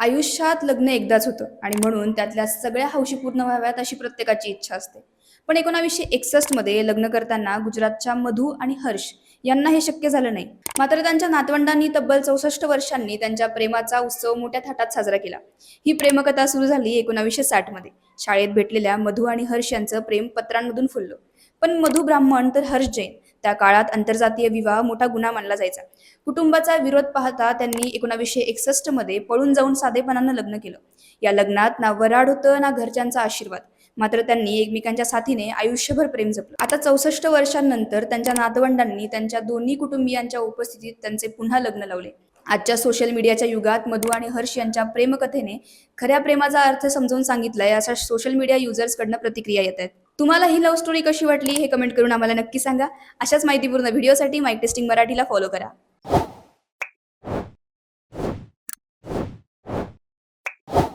आयुष्यात लग्न एकदाच होतं. आणि म्हणून त्यातल्या सगळ्या हौशी पूर्ण व्हाव्यात अशी प्रत्येकाची इच्छा असते. पण एकोणावीसशे एकसष्टमध्ये लग्न करताना गुजरातच्या मधू आणि हर्ष यांना हे शक्य झालं नाही. मात्र त्यांच्या नातवंडांनी तब्बल चौसष्ट वर्षांनी त्यांच्या प्रेमाचा उत्सव मोठ्या थाटात साजरा केला. ही प्रेमकथा सुरू झाली एकोणावीसशे साठमध्ये शाळेत भेटलेल्या मधू आणि हर्ष यांचं प्रेम पत्रांमधून फुललं. पण मधु ब्राह्मण तर हर्ष जैन. त्या काळात आंतरजातीय विवाह मोठा गुन्हा मानला जायचा. कुटुंबाचा विरोध पाहता त्यांनी एकोणावीसशे एकसष्टमध्ये पळून जाऊन साधेपणानं लग्न केलं. या लग्नात ना वराड होतं ना घरच्यांचा आशीर्वाद. मात्र त्यांनी एकमेकांच्या साथीने आयुष्यभर प्रेम जपलं. आता चौसष्ट वर्षांनंतर त्यांच्या नातवंडांनी त्यांच्या दोन्ही कुटुंबियांच्या उपस्थितीत त्यांचे पुन्हा लग्न लावले. आजच्या सोशल मीडियाच्या युगात मधु आणि हर्ष यांच्या प्रेमकथेने खऱ्या प्रेमाचा अर्थ समजावून सांगितलाय अशा सोशल मीडिया युजर्सकडनं प्रतिक्रिया येत आहेत. तुम्हाला ही लव्ह स्टोरी कशी वाटली हे कमेंट करून आम्हाला नक्की सांगा. अशाच माहितीपूर्ण व्हिडिओसाठी माईक टेस्टिंग मराठीला फॉलो करा.